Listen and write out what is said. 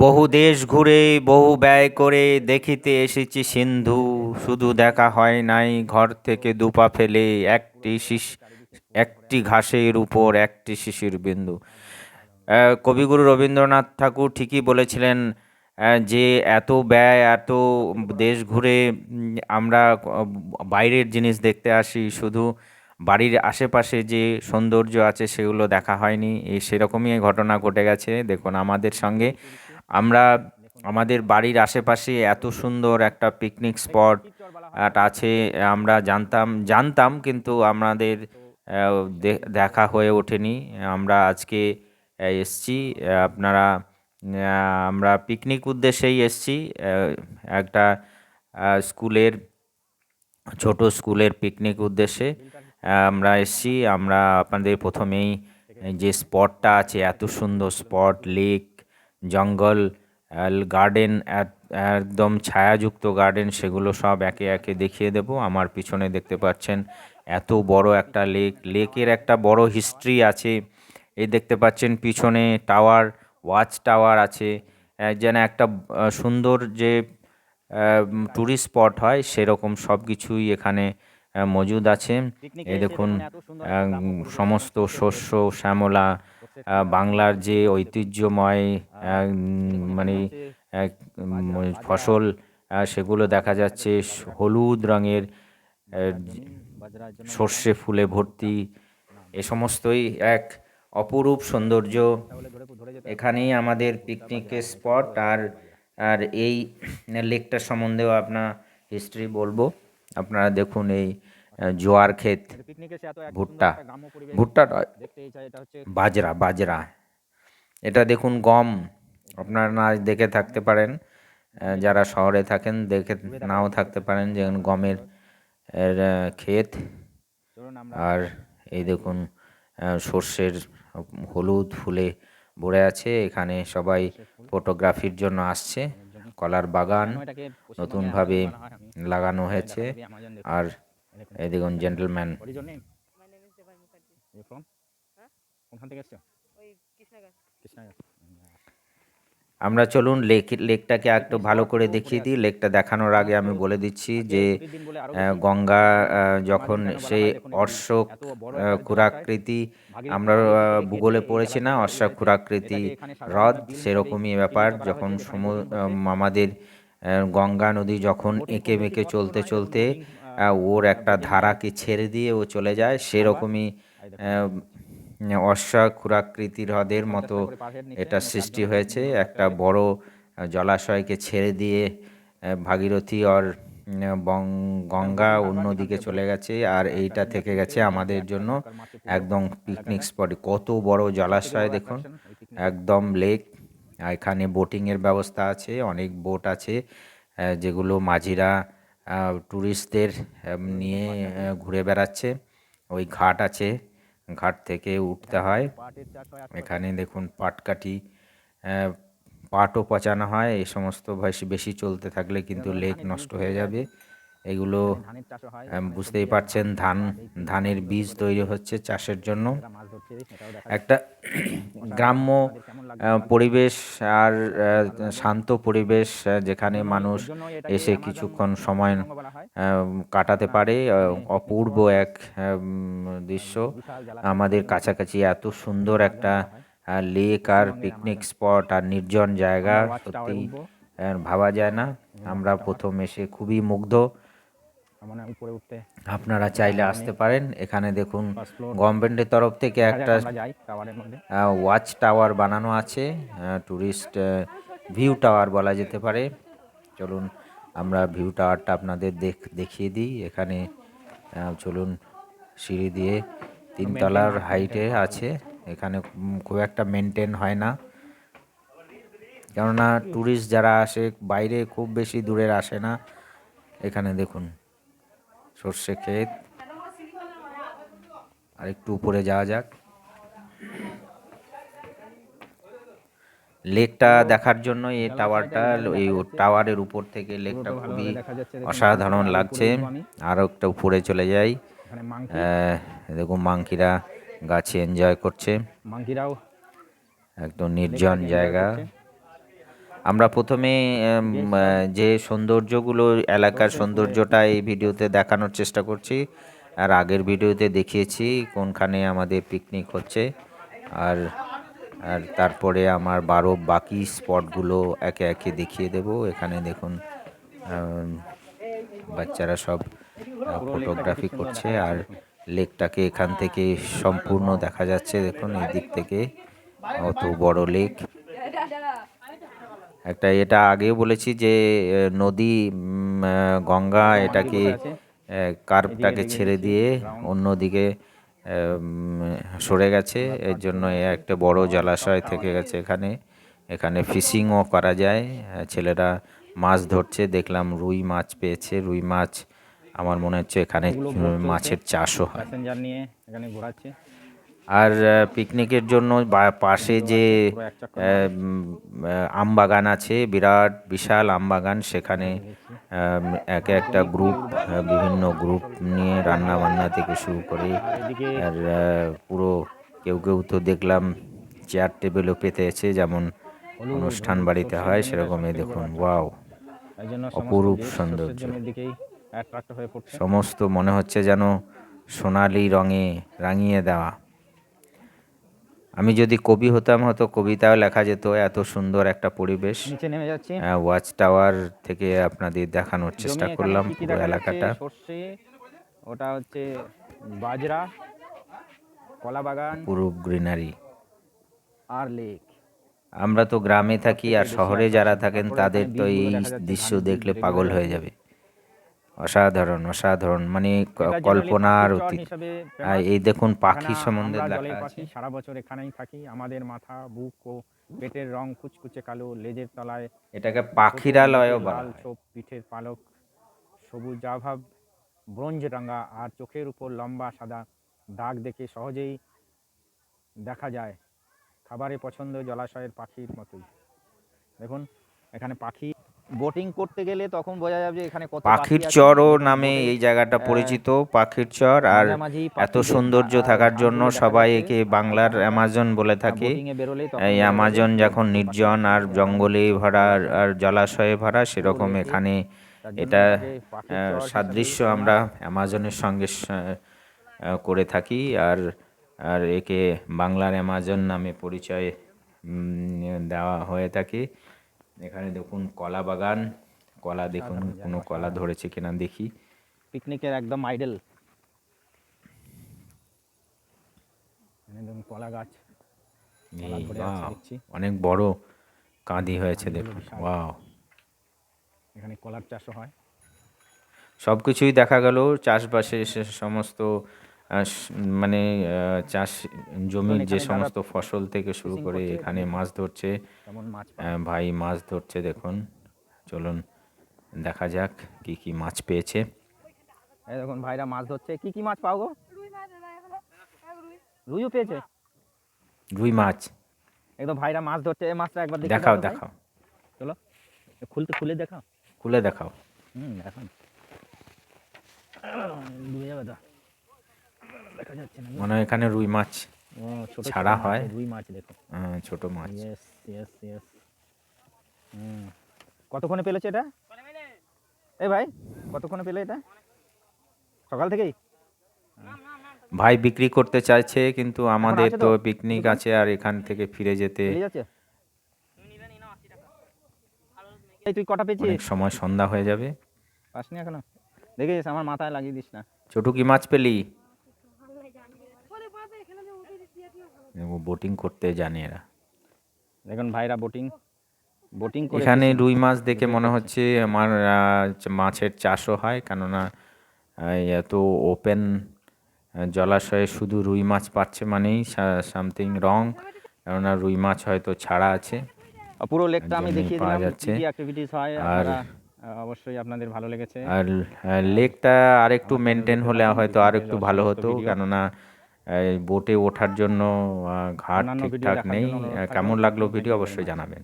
বহু দেশ ঘুরে, বহু ব্যয় করে দেখিতে এসেছি সিন্ধু। শুধু দেখা হয় নাই, ঘর থেকে দুপা ফেলে একটি শিশ, একটি ঘাসের উপর একটি শিশির বিন্দু। কবিগুরু রবীন্দ্রনাথ ঠাকুর ঠিকই বলেছিলেন যে এত ব্যয়, এত দেশ ঘুরে আমরা বাইরের জিনিস দেখতে আসি, শুধু বাড়ির আশেপাশে যে সৌন্দর্য আছে সেগুলো দেখা হয়নি। এই সেরকমই ঘটনা ঘটে গেছে। দেখুন, আমাদের সঙ্গে আমরা আমাদের বাড়ির আশেপাশে এত সুন্দর একটা পিকনিক স্পট আছে, আমরা জানতাম জানতাম কিন্তু আমাদের দেখা হয়ে ওঠেনি। আমরা আজকে এসছি আপনারা আমরা পিকনিক উদ্দেশ্যেই এসছি একটা স্কুলের, ছোট স্কুলের পিকনিক উদ্দেশ্যে আমরা এসছি, আমরা আপনাদের প্রথমেই যে স্পটটা আছে, এত সুন্দর স্পট লেক জঙ্গল গার্ডেন একদম ছায়াযুক্ত গার্ডেন সেগুলো সব একে একে দেখিয়ে দেব। আমার পিছনে দেখতে পাচ্ছেন এত বড় একটা লেক লেকের একটা বড় হিস্ট্রি আছে। এই দেখতে পাচ্ছেন পিছনে টাওয়ার ওয়াচ টাওয়ার আছে। যেন একটা সুন্দর যে ট্যুরিস্ট স্পট হয়, সেরকম সব কিছুই এখানে মজুদ আছে। এই দেখুন সমস্ত শস্য শ্যামলা বাংলার যে ঐতিহ্যময় মানে ফসল সেগুলো দেখা যাচ্ছে হলুদ রঙের সর্ষে ফুলে ভর্তি। এ সমস্তই এক অপরূপ সৌন্দর্য। এখানেই আমাদের পিকনিকের স্পট আর আর এই লেকটার সম্বন্ধেও আপনার হিস্ট্রি বলব। আপনারা দেখুন এই জোয়ার ক্ষেত ভুট্টা ভুট্টা নয় বাজরা বাজরা। এটা দেখুন গম আপনারা না দেখে থাকতে পারেন যারা শহরে থাকেন দেখে নাও থাকতে পারেন যেমন গমের ক্ষেত। আর এই দেখুন সর্ষের হলুদ ফুলে ভরে আছে এখানে সবাই ফটোগ্রাফির জন্য আসছে। কলার বাগান নতুনভাবে লাগানো হয়েছে। আর এই দেখুন জেন্টলম্যান ওখান থেকে এসছো? আমরা চলুন লেক লেকটাকে একটু ভালো করে দেখিয়ে দিই। লেকটা দেখানোর আগে আমি বলে দিচ্ছি যে গঙ্গা যখন সেই অর্শক আহ, ক্ষুরাকৃতি আমরা ভূগোলে পড়েছি না অর্শক ক্ষুরাকৃতি হ্রদ সেরকমই ব্যাপার। যখন সমু আমাদের গঙ্গা নদী যখন এঁকে বেঁকে চলতে চলতে ওর একটা ধারাকে ছেড়ে দিয়ে ও চলে যায় সেরকমই আহ, অশ্বা ক্ষুরাকৃতি হ্রদের মতো এটা সৃষ্টি হয়েছে। একটা বড় জলাশয়কে ছেড়ে দিয়ে ভাগীরথী আর বং- গঙ্গা অন্যদিকে চলে গেছে আর এইটা থেকে গেছে আমাদের জন্য একদম পিকনিক স্পট কত বড় জলাশয় দেখুন। একদম লেক এখানে বোটিংয়ের ব্যবস্থা আছে অনেক বোট আছে যেগুলো মাঝিরা ট্যুরিস্টদের নিয়ে ঘুরে বেড়াচ্ছে। ওই ঘাট আছে। ঘাট থেকে উঠতে হয়। এখানে দেখুন পাটকাঠি পাটও পচানো হয়। এই সমস্ত বেশি চলতে থাকলে কিন্তু লেক নষ্ট হয়ে যাবে। এগুলো বুঝতেই পারছেন ধান ধানের বীজ তৈরি হচ্ছে চাষের জন্য। একটা গ্রাম্য পরিবেশ আর শান্ত পরিবেশ যেখানে মানুষ এসে কিছুক্ষণ সময় কাটাতে পারে অপূর্ব এক দৃশ্য। আমাদের কাছাকাছি এত সুন্দর একটা লেক আর পিকনিক স্পট আর নির্জন জায়গা সত্যি ভাবা যায় না। আমরা প্রথম এসে খুবই মুগ্ধ। মানে উপরে উঠতে আপনারা চাইলে আসতে পারেন। এখানে দেখুন গভর্নমেন্টের তরফ থেকে একটা ওয়াচ টাওয়ার বানানো আছে ট্যুরিস্ট ভিউ টাওয়ার বলা যেতে পারে। চলুন আমরা ভিউ টাওয়ারটা আপনাদের দেখ দেখিয়ে দিই। এখানে চলুন সিঁড়ি দিয়ে তিনতলার হাইটে আছে। এখানে খুব একটা মেনটেন হয় না। কেননা ট্যুরিস্ট যারা আসে বাইরে খুব বেশি দূরের আসে না। এখানে দেখুন সর্ষে ক্ষেত। আর একটু উপরে যাওয়া যাক। লেকটা দেখার জন্য এই টাওয়ারটা এই টাওয়ারের উপর থেকে লেকটা খুবই অসাধারণ লাগছে। আরও একটা উপরে চলে যাই। দেখুন মাংকিরা গাছে এনজয় করছে। মাংকিরাও একদম নির্জন জায়গা। আমরা প্রথমে যে সৌন্দর্যগুলো এলাকার সৌন্দর্যটা এই ভিডিওতে দেখানোর চেষ্টা করছি। আর আগের ভিডিওতে দেখিয়েছি কোনখানে আমাদের পিকনিক হচ্ছে। আর আর তারপরে আমার বারো বাকি স্পটগুলো একে একে দেখিয়ে দেব। এখানে দেখুন বাচ্চারা সব ফটোগ্রাফি করছে। আর লেকটাকে এখান থেকে সম্পূর্ণ দেখা যাচ্ছে দেখুন এই দিক থেকে। অত বড় লেক। একটা এটা আগেও বলেছি যে নদী গঙ্গা এটাকে কার্ভটাকে ছেড়ে দিয়ে অন্যদিকে সরে গেছে। এর জন্য একটা বড় জলাশয় থেকে গেছে এখানে। এখানে ফিশিংও করা যায়। ছেলেরা মাছ ধরছে দেখলাম রুই মাছ পেয়েছে। রুই মাছ আমার মনে হচ্ছে এখানে মাছের চাষও হয়। নিয়ে এখানে ঘোরাচ্ছে। আর পিকনিকের জন্য পাশে যে পুরো এক চক্কর আহ, উম, আহ, আম বাগান আছে বিরাট বিশাল আম বাগান সেখানে এক একটা গ্রুপ বিভিন্ন গ্রুপ নিয়ে রান্না বান্না থেকে শুরু করে আর পুরো কেউ কেউ তো দেখলাম চেয়ার টেবিলও পেতেছে যেমন অনুষ্ঠান বাড়িতে হয় সেরকমই দেখুন ওয়াও অপরূপ সৌন্দর্য। সমস্ত মনে হচ্ছে যেন সোনালি রঙে রাঙিয়ে দেওয়া আমি যদি কবি হতাম হয়তো কবিতাও লেখা যেত এত সুন্দর একটা পরিবেশ। নিচে নেমে যাচ্ছি। ওয়াচ টাওয়ার থেকে আপনাদের দেখানোর চেষ্টা করলাম পুরো এলাকাটা। ওটা হচ্ছে বাজরা কলা বাগান। পুরো গ্রিনারি। আর লেক। আমরা তো গ্রামে থাকি আর শহরে যারা থাকেন তাদের তো এই দৃশ্য দেখলে পাগল হয়ে যাবে। অসাধারণ অসাধারণ মানে কল্পনার অতীত। এই দেখুন পাখি সম্বন্ধে লেখা আছে। পাখি সারা বছর এখানেই থাকি। আমাদের মাথা বুক ও পেটের রং কুচকুচে কালো লেজের তলায় এটাকে পাখিরালয়ও লাল বলা ছোপ পিঠের পালক সবুজ জাভাব ব্রোঞ্জ রাঙা আর চোখের উপর লম্বা সাদা দাগ দেখে সহজেই দেখা যায় খাবারে পছন্দ জলাশয়ের পাখির মতোই। দেখুন এখানে পাখি বোটিং করতে গেলে তখন বোঝা যাবে যে এখানে কত পাখির। চরও নামে এই জায়গাটা পরিচিত পাখির চর আর এত সৌন্দর্য থাকার জন্য সবাই একে বাংলার অ্যামাজন বলে থাকে। বেরোলেই তখন এই অ্যামাজন যখন নির্জন আর জঙ্গলে ভরা আর- জলাশয়ে ভরা সেরকম এখানে এটা সাদৃশ্য আমরা অ্যামাজনের সঙ্গে করে থাকি। আর আর একে বাংলার অ্যামাজন নামে পরিচয় দেওয়া হয়ে থাকে। এখানে দেখুন কলা বাগান। কলা দেখুন কোনো কলা ধরেছে কিনা দেখি। পিকনিকের একদম আইডল। কলা গাছ। অনেক বড় কাঁদি হয়েছে দেখুন। ওয়াও। এখানে কলার চাষও হয়। সব কিছুই দেখা গেল চাষবাসে সমস্ত মানে চাষ জমির যে সমস্ত ফসল থেকে শুরু করে এখানে মাছ ধরছে মাছ ভাই মাছ ধরছে দেখুন। চলুন দেখা যাক কি কি মাছ পেয়েছে। এই দেখুন ভাইরা মাছ ধরছে। কি কি মাছ পাও গো? রুইও পেয়েছে? রুই মাছ। একদম ভাইরা মাছ ধরছে এই মাছটা একবার দেখাও। দেখাও চলো খুলতে খুলে দেখাও। খুলে দেখাও। হুম দেখান। ডুবে যাবে তো। দেখা যাচ্ছে না। মনে হয় এখানে রুই মাছ ও ছাড়া হয়। রুই মাছ দেখো। আহ, ছোট মাছ। ইয়েস ইয়েস ইয়েস হুম। কতক্ষণে পেলেছে এটা? এই ভাই কতক্ষণে পেলে এটা? সকাল থেকেই? ভাই বিক্রি করতে চাইছে কিন্তু আমাদের তো? পিকনিক আছে আর এখান থেকে ফিরে যেতে তুই কটা পেয়েছিস? অনেক সময় সন্ধ্যা হয়ে যাবে। পাসনি এখনও? দেখেছিস আমার মাথায় লাগিয়ে দিস না। ছোট কি মাছ পেলি? বোটিং করতে জানে এরা। দেখুন ভাইরা বোটিং বোটিং এখানে রুই মাছ দেখে মনে হচ্ছে আমার মাছের চাষও হয় কেননা এত ওপেন জলাশয়ে শুধু রুই মাছ পাচ্ছে মানেই সামথিং রং কেননা রুই মাছ হয়তো ছাড়া আছে। পুরো লেকটা আমি দেখিয়ে পাওয়া দিলাম যাচ্ছে। কি অ্যাক্টিভিটিস হয় আর- অবশ্যই আপনাদের ভালো লেগেছে। আর লেকটা আর একটু মেনটেন হলে হয়তো আর একটু ভালো হতো কেননা বোটে ওঠার জন্য ঘাট ঠিকঠাক নেই। কেমন লাগল ভিডিও অবশ্যই জানাবেন।